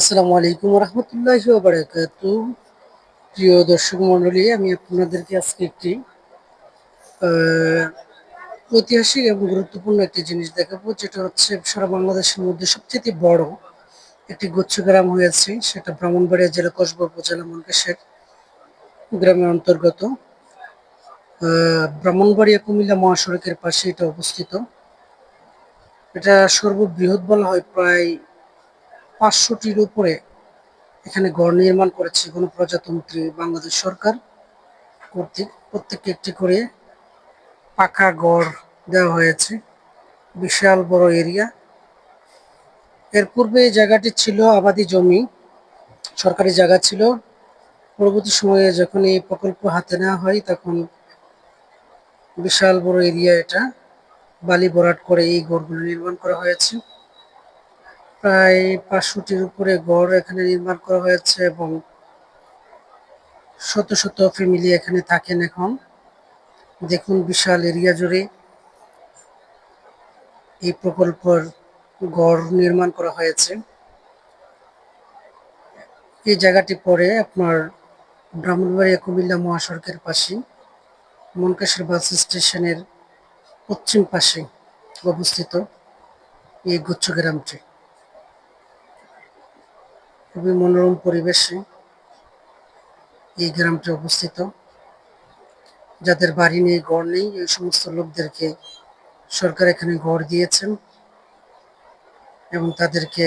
আসসালামু আলাইকুম রহমতুল্লাহ বারাকাত প্রিয় দর্শক মন্ডলী আমি আপনাদেরকে আজকে একটি ঐতিহাসিক এবং গুরুত্বপূর্ণ একটি জিনিস দেখাবো, যেটা হচ্ছে সারা বাংলাদেশের মধ্যে সবচেয়ে বড় একটি গুচ্ছ গ্রাম হয়েছে, সেটা ব্রাহ্মণবাড়িয়া জেলা কসবা উপজেলা মনকেশের গ্রামের অন্তর্গত। ব্রাহ্মণবাড়িয়া কুমিল্লা মহাসড়কের পাশে এটা অবস্থিত। এটা সর্ববৃহৎ বলা হয় প্রায় পাঁচশোটির উপরে এখানে গড় নির্মাণ করেছে গণপ্রজাতন্ত্রী বাংলাদেশ সরকার কর্তৃক। প্রত্যেককে একটি করে পাকা গড় দেওয়া হয়েছে, বিশাল বড় এরিয়া। এর পূর্বে এই জায়গাটি ছিল আবাদি জমি, সরকারি জায়গা ছিল। পরবর্তী সময়ে যখন এই প্রকল্প হাতে নেওয়া হয়, তখন বিশাল বড় এরিয়া এটা, বালি ভরাট করে এই গড়গুলো নির্মাণ করা হয়েছে। প্রায় পাঁচশোটির উপরে গড় এখানে নির্মাণ করা হয়েছে এবং শত শত ফ্যামিলি এখানে থাকেন এখন। দেখুন বিশাল এরিয়া জুড়ে এই প্রকল্পের গড় নির্মাণ করা হয়েছে। এই জায়গাটি পরে আপনার ব্রাহ্মণবাড়িয়া কুমিল্লা মহাসড়কের পাশে, মনকেশ্বর বাস স্টেশনের পশ্চিম পাশে অবস্থিত এই গুচ্ছ গ্রামটি। খুবই মনোরম পরিবেশে এই গ্রামটি অবস্থিত। যাদের বাড়ি নেই গড় নেই, এই সমস্ত লোকদেরকে সরকার এখানে গড় দিয়েছেন এবং তাদেরকে